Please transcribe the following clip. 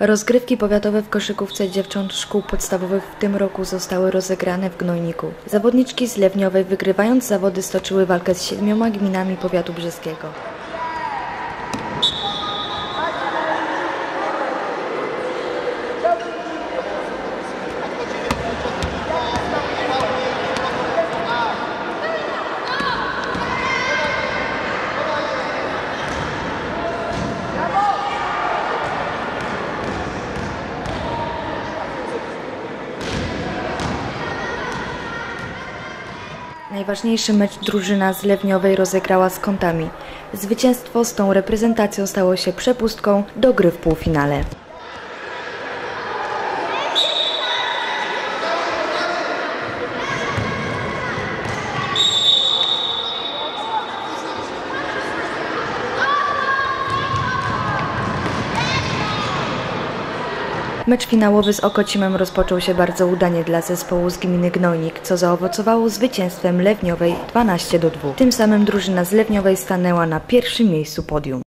Rozgrywki powiatowe w koszykówce dziewcząt szkół podstawowych w tym roku zostały rozegrane w Gnojniku. Zawodniczki z Lewniowej wygrywając zawody stoczyły walkę z siedmioma gminami powiatu brzeskiego. Najważniejszy mecz drużyna z Lewniowej rozegrała z kątami. Zwycięstwo z tą reprezentacją stało się przepustką do gry w półfinale. Mecz finałowy z Okocimem rozpoczął się bardzo udanie dla zespołu z gminy Gnojnik, co zaowocowało zwycięstwem Lewniowej 12 do 2. Tym samym drużyna z Lewniowej stanęła na pierwszym miejscu podium.